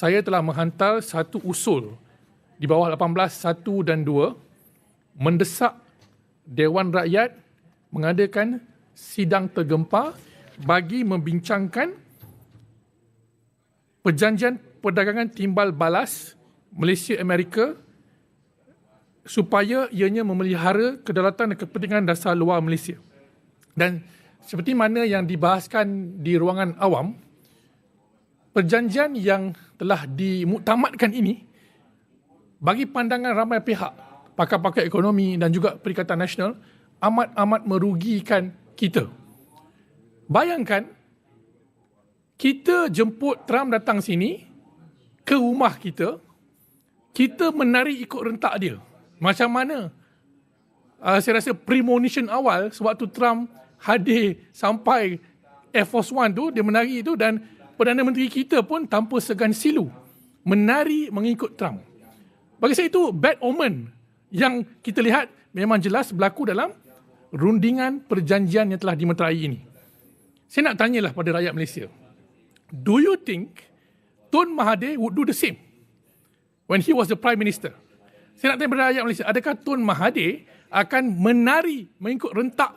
saya telah menghantar satu usul di bawah 18 1 dan 2 mendesak Dewan Rakyat mengadakan sidang tergempar bagi membincangkan perjanjian perdagangan timbal balas Malaysia Amerika supaya ianya memelihara kedaulatan dan kepentingan dasar luar Malaysia. Dan seperti mana yang dibahaskan di ruangan awam, perjanjian yang telah dimuktamadkan ini bagi pandangan ramai pihak, pakar-pakar ekonomi dan juga Perikatan Nasional amat-amat merugikan kita. Bayangkan kita jemput Trump datang sini ke rumah kita, kita menari ikut rentak dia. Macam mana? Uh, saya rasa premonition awal sewaktu Trump hadir sampai Air Force One tu, dia menari itu dan Perdana Menteri kita pun tanpa segan silu menari mengikut Trump. Bagi saya itu bad omen yang kita lihat memang jelas berlaku dalam rundingan perjanjian yang telah dimeterai ini. Saya nak tanyalah pada rakyat Malaysia. Do you think Tun Mahathir would do the same when he was the Prime Minister? Saya nak tanya kepada rakyat Malaysia, adakah Tun Mahathir akan menari mengikut rentak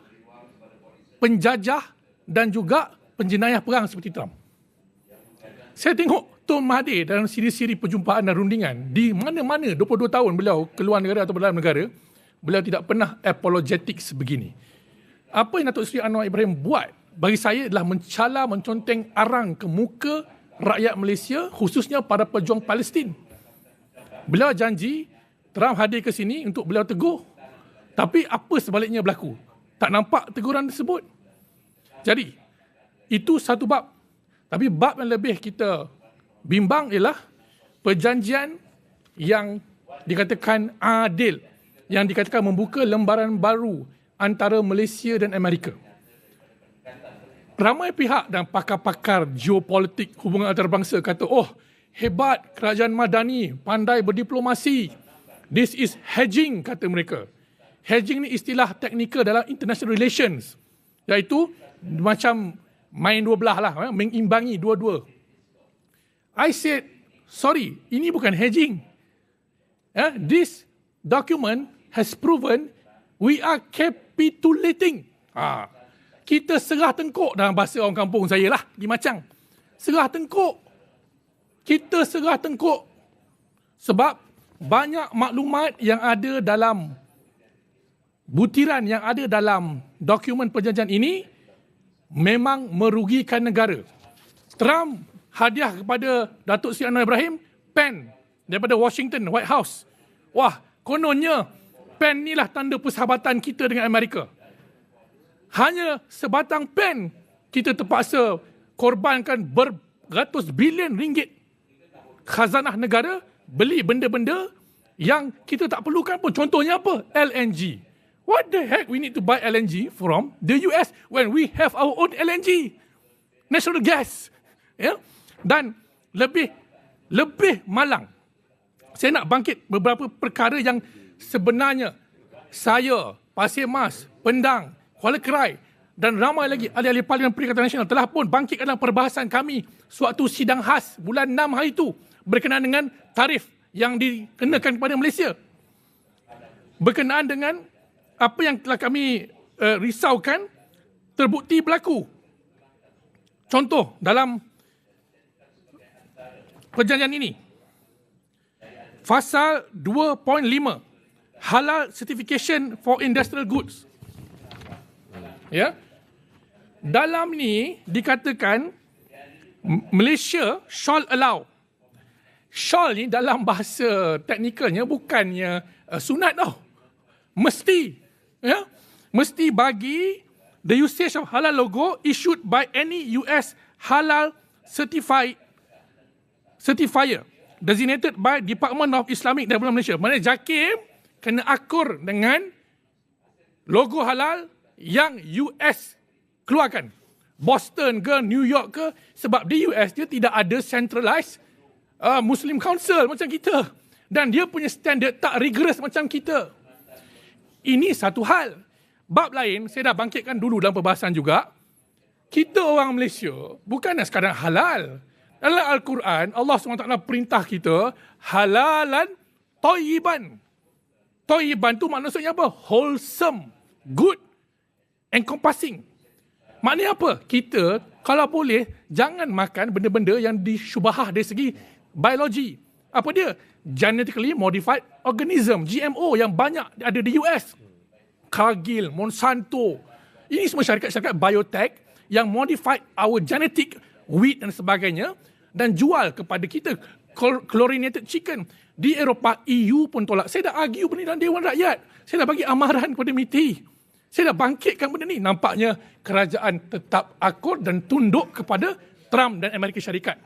penjajah dan juga penjenayah perang seperti Trump. Saya tengok Tun Mahathir dalam siri-siri perjumpaan dan rundingan di mana-mana 22 tahun beliau keluar negara atau dalam negara, beliau tidak pernah apologetik sebegini. Apa yang Datuk Seri Anwar Ibrahim buat bagi saya adalah mencala menconteng arang ke muka rakyat Malaysia khususnya para pejuang Palestin. Beliau janji Trump hadir ke sini untuk beliau teguh. Tapi apa sebaliknya berlaku? Tak nampak teguran tersebut. Jadi, itu satu bab. Tapi bab yang lebih kita bimbang ialah perjanjian yang dikatakan adil, yang dikatakan membuka lembaran baru antara Malaysia dan Amerika. Ramai pihak dan pakar-pakar geopolitik hubungan antarabangsa kata, oh hebat kerajaan Madani, pandai berdiplomasi. This is hedging, kata mereka. Hedging ni istilah teknikal dalam international relations. Iaitu macam main dua belah lah, eh, mengimbangi dua-dua. I said, sorry, ini bukan hedging. Eh, this document has proven we are capitulating. Ha. Kita serah tengkuk dalam bahasa orang kampung saya lah, di Macang. Serah tengkuk. Kita serah tengkuk. Sebab banyak maklumat yang ada dalam butiran yang ada dalam dokumen perjanjian ini memang merugikan negara. Trump hadiah kepada Datuk Seri Anwar Ibrahim pen daripada Washington White House. Wah, kononnya pen inilah tanda persahabatan kita dengan Amerika. Hanya sebatang pen kita terpaksa korbankan beratus bilion ringgit khazanah negara beli benda-benda yang kita tak perlukan pun. Contohnya apa? LNG. What the heck we need to buy LNG from the US when we have our own LNG? Natural gas. Ya? Yeah? Dan lebih lebih malang. Saya nak bangkit beberapa perkara yang sebenarnya saya, Pasir Mas, Pendang, Kuala Kerai dan ramai lagi ahli-ahli Parlimen Perikatan Nasional telah pun bangkit dalam perbahasan kami suatu sidang khas bulan 6 hari itu berkenaan dengan tarif yang dikenakan kepada Malaysia. Berkenaan dengan apa yang telah kami uh, risaukan terbukti berlaku. Contoh dalam perjanjian ini. Fasal 2.5 Halal Certification for Industrial Goods. Ya. Dalam ni dikatakan Malaysia shall allow. Shall ni dalam bahasa teknikalnya bukannya uh, sunat tau. Mesti ya, mesti bagi the usage of halal logo issued by any US halal certified certifier designated by Department of Islamic Development Malaysia. Mana JAKIM kena akur dengan logo halal yang US keluarkan. Boston ke New York ke sebab di US dia tidak ada centralized uh, Muslim Council macam kita dan dia punya standard tak rigorous macam kita. Ini satu hal. Bab lain, saya dah bangkitkan dulu dalam perbahasan juga. Kita orang Malaysia bukan sekadar halal. Dalam Al-Quran, Allah SWT perintah kita halalan toyiban. Toyiban tu maksudnya apa? Wholesome, good, encompassing. Maknanya apa? Kita kalau boleh jangan makan benda-benda yang disyubahah dari segi biologi. Apa dia? Genetically modified organism, GMO yang banyak ada di US. Cargill, Monsanto. Ini semua syarikat-syarikat biotech yang modified our genetic wheat dan sebagainya dan jual kepada kita chlorinated chicken. Di Eropah, EU pun tolak. Saya dah argue benda dalam Dewan Rakyat. Saya dah bagi amaran kepada MITI. Saya dah bangkitkan benda ni. Nampaknya kerajaan tetap akur dan tunduk kepada Trump dan Amerika Syarikat.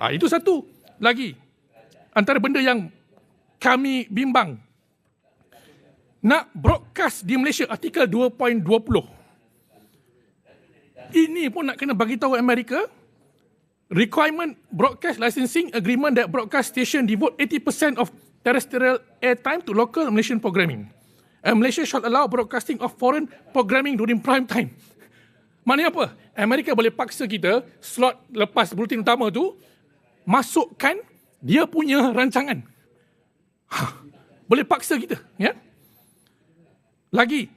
Ha, itu satu. Lagi, antara benda yang kami bimbang. Nak broadcast di Malaysia artikel 2.20. Ini pun nak kena bagi tahu Amerika. Requirement broadcast licensing agreement that broadcast station devote 80% of terrestrial airtime to local Malaysian programming and Malaysia shall allow broadcasting of foreign programming during prime time. Maknanya apa? Amerika boleh paksa kita slot lepas bulletin utama tu masukkan dia punya rancangan. Ha, boleh paksa kita, ya? Lagi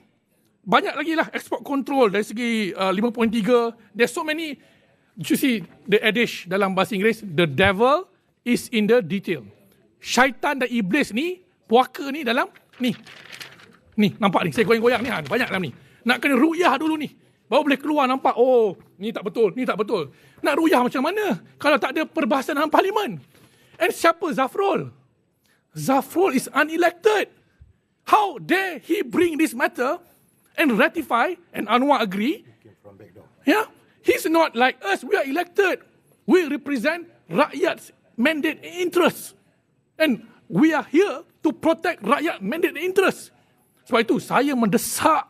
banyak lagi lah export control dari segi uh, 5.3. There's so many you see the adage dalam bahasa Inggeris the devil is in the detail. Syaitan dan iblis ni puaka ni dalam ni Ni, nampak ni. Saya goyang-goyang ni. Ha, banyak dalam ni. Nak kena ruyah dulu ni. Baru boleh keluar nampak. Oh, ni tak betul. Ni tak betul. Nak ruyah macam mana? Kalau tak ada perbahasan dalam parlimen. And siapa Zafrul? Zafrul is unelected. How dare he bring this matter and ratify and Anwar agree? Yeah, he's not like us. We are elected. We represent rakyat's mandate interest. And we are here to protect rakyat mandate interest. Sebab itu saya mendesak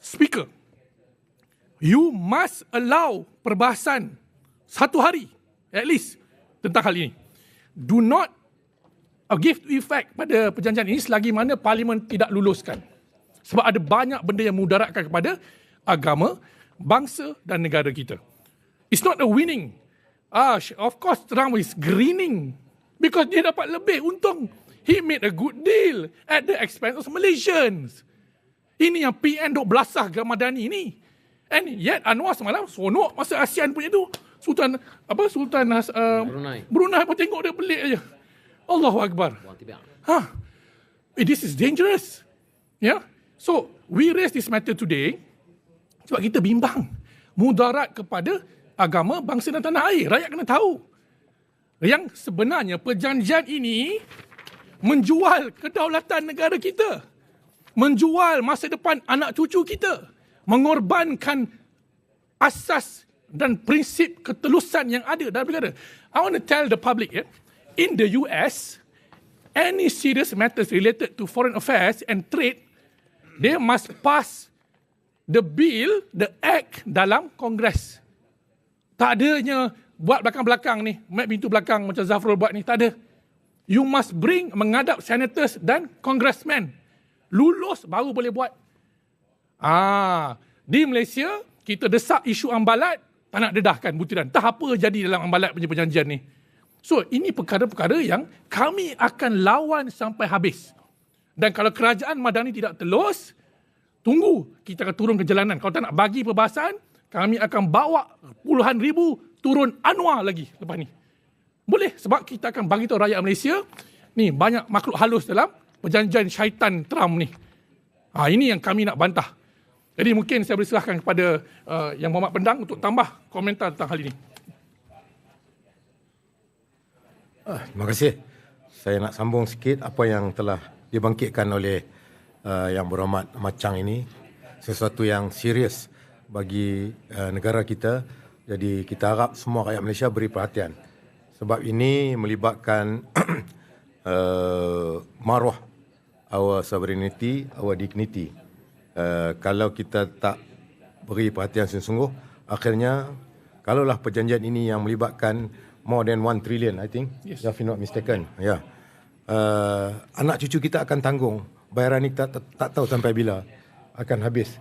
speaker. You must allow perbahasan satu hari at least tentang hal ini. Do not give effect pada perjanjian ini selagi mana parlimen tidak luluskan. Sebab ada banyak benda yang mudaratkan kepada agama, bangsa dan negara kita. It's not a winning. Ah, of course Trump is grinning because dia dapat lebih untung he made a good deal at the expense of Malaysians. Ini yang PN dok belasah Ramadhani ni. And yet Anwar semalam sonok masa ASEAN punya tu. Sultan apa Sultan uh, Brunei. Brunei pun tengok dia pelik aja. Allahu Akbar. Ha. Huh. This is dangerous. Yeah. So, we raise this matter today sebab kita bimbang mudarat kepada agama, bangsa dan tanah air. Rakyat kena tahu. Yang sebenarnya perjanjian ini menjual kedaulatan negara kita, menjual masa depan anak cucu kita, mengorbankan asas dan prinsip ketelusan yang ada dalam negara. I want to tell the public, yeah, in the US, any serious matters related to foreign affairs and trade, they must pass the bill, the act dalam Kongres. Tak adanya buat belakang-belakang ni, mat pintu belakang macam Zafrul buat ni, tak ada you must bring menghadap senators dan congressmen. Lulus baru boleh buat. Ah, di Malaysia kita desak isu ambalat tak nak dedahkan butiran. Tak apa jadi dalam ambalat punya perjanjian ni. So, ini perkara-perkara yang kami akan lawan sampai habis. Dan kalau kerajaan Madani tidak telus, tunggu kita akan turun ke jalanan. Kalau tak nak bagi perbahasan, kami akan bawa puluhan ribu turun Anwar lagi lepas ni. Boleh sebab kita akan bagi tahu rakyat Malaysia ni banyak makhluk halus dalam perjanjian syaitan Trump ni. Ha, ini yang kami nak bantah. Jadi mungkin saya boleh serahkan kepada uh, yang Muhammad Pendang untuk tambah komentar tentang hal ini. Uh, terima kasih. Saya nak sambung sikit apa yang telah dibangkitkan oleh uh, yang berhormat Macang ini. Sesuatu yang serius bagi uh, negara kita. Jadi kita harap semua rakyat Malaysia beri perhatian sebab ini melibatkan uh, maruah our sovereignty, our dignity. Uh, kalau kita tak beri perhatian sungguh-sungguh, akhirnya kalaulah perjanjian ini yang melibatkan more than one trillion, I think, yes. if I'm not mistaken. Ya. Yeah. Uh, anak cucu kita akan tanggung. Bayaran ini kita tak, tak tahu sampai bila akan habis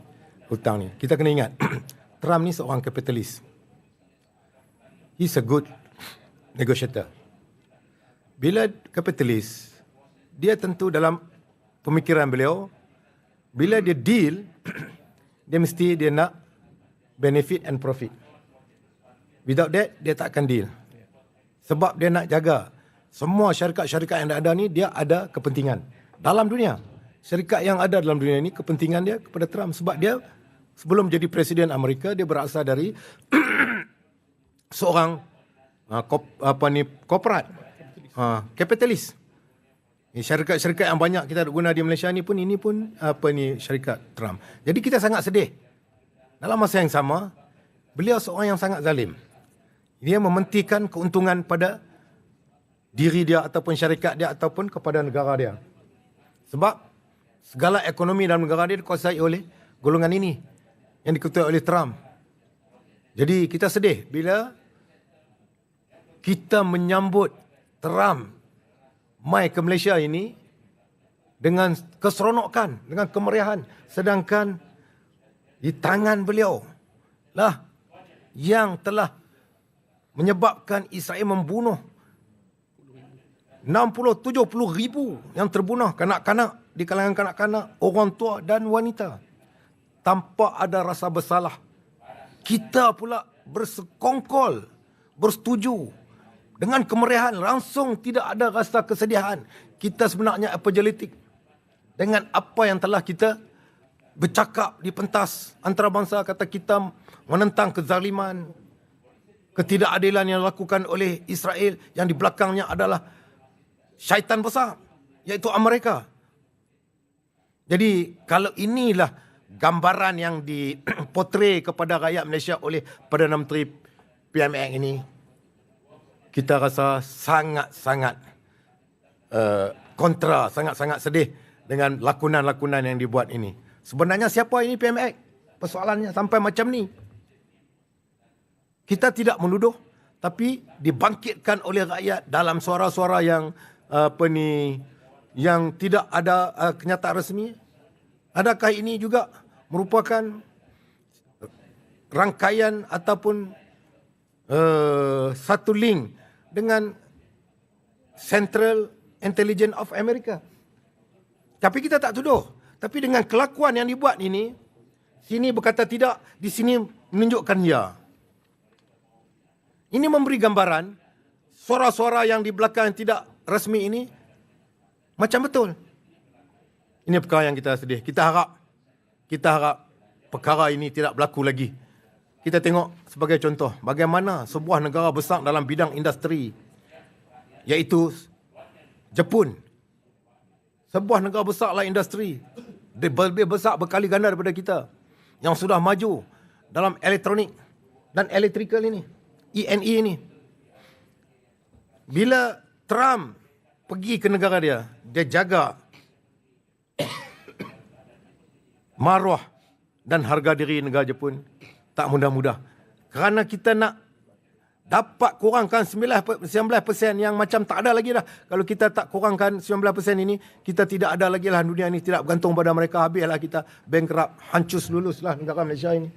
hutang ni. Kita kena ingat, Trump ni seorang kapitalis he's a good negotiator. Bila kapitalis, dia tentu dalam pemikiran beliau, bila dia deal, dia mesti dia nak benefit and profit. Without that, dia tak akan deal. Sebab dia nak jaga semua syarikat-syarikat yang ada ni, dia ada kepentingan. Dalam dunia, syarikat yang ada dalam dunia ini, kepentingan dia kepada Trump. Sebab dia sebelum jadi Presiden Amerika, dia berasal dari seorang uh, kop, apa ni korporat uh, kapitalis. Syarikat-syarikat yang banyak kita guna di Malaysia ni pun ini pun apa ni syarikat Trump. Jadi kita sangat sedih. Dalam masa yang sama, beliau seorang yang sangat zalim. Dia mementikan keuntungan pada diri dia ataupun syarikat dia ataupun kepada negara dia. Sebab segala ekonomi dalam negara dia dikuasai oleh golongan ini yang diketuai oleh Trump. Jadi kita sedih bila kita menyambut Trump mai ke Malaysia ini dengan keseronokan, dengan kemeriahan. Sedangkan di tangan beliau lah yang telah menyebabkan Israel membunuh 60-70 ribu yang terbunuh kanak-kanak di kalangan kanak-kanak, orang tua dan wanita. Tanpa ada rasa bersalah. Kita pula bersekongkol, bersetuju dengan kemeriahan langsung tidak ada rasa kesedihan. Kita sebenarnya apologetic dengan apa yang telah kita bercakap di pentas antarabangsa kata kita menentang kezaliman, ketidakadilan yang dilakukan oleh Israel yang di belakangnya adalah syaitan besar iaitu Amerika. Jadi kalau inilah gambaran yang dipotret kepada rakyat Malaysia oleh Perdana Menteri PMX ini kita rasa sangat-sangat uh, kontra, sangat-sangat sedih dengan lakonan-lakonan yang dibuat ini. Sebenarnya siapa ini PMX? Persoalannya sampai macam ni. Kita tidak menuduh tapi dibangkitkan oleh rakyat dalam suara-suara yang apa ni yang tidak ada uh, kenyataan resmi adakah ini juga merupakan rangkaian ataupun uh, satu link dengan Central Intelligence of America tapi kita tak tuduh tapi dengan kelakuan yang dibuat ini sini berkata tidak di sini menunjukkan ya ini memberi gambaran suara-suara yang di belakang tidak rasmi ini macam betul. Ini perkara yang kita sedih. Kita harap kita harap perkara ini tidak berlaku lagi. Kita tengok sebagai contoh bagaimana sebuah negara besar dalam bidang industri iaitu Jepun. Sebuah negara besar dalam industri. Dia lebih besar berkali ganda daripada kita. Yang sudah maju dalam elektronik dan elektrikal ini. ENE ini. Bila Trump pergi ke negara dia, dia jaga maruah dan harga diri negara Jepun tak mudah-mudah. Kerana kita nak dapat kurangkan 19% yang macam tak ada lagi dah. Kalau kita tak kurangkan 19% ini, kita tidak ada lagi lah dunia ini. Tidak bergantung pada mereka. Habislah kita bankrupt, hancur luluslah negara Malaysia ini.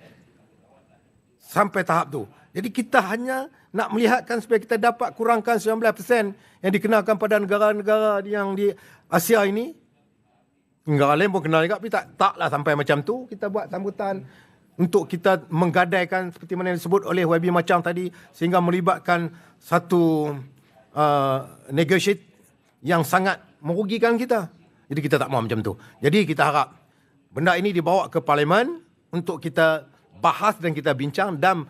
Sampai tahap tu. Jadi kita hanya nak melihatkan supaya kita dapat kurangkan 19% yang dikenakan pada negara-negara yang di Asia ini. Negara lain pun kenal juga tapi tak taklah sampai macam tu kita buat sambutan untuk kita menggadaikan seperti mana yang disebut oleh YB Macam tadi sehingga melibatkan satu uh, negotiate yang sangat merugikan kita. Jadi kita tak mahu macam tu. Jadi kita harap benda ini dibawa ke parlimen untuk kita bahas dan kita bincang dan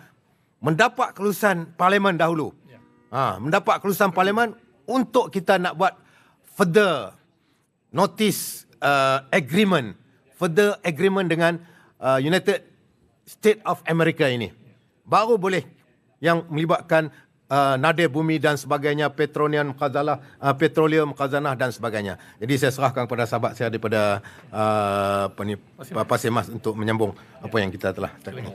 mendapat kelulusan parlimen dahulu. Ya. Ha, mendapat kelulusan parlimen untuk kita nak buat further notice uh, agreement, further agreement dengan uh, United State of America ini. Baru boleh yang melibatkan uh, nadir bumi dan sebagainya, petroleum khazanah, uh, petroleum khazanah dan sebagainya. Jadi saya serahkan kepada sahabat saya daripada uh, apa ni, Pasir Mas untuk menyambung apa yang kita telah cakap.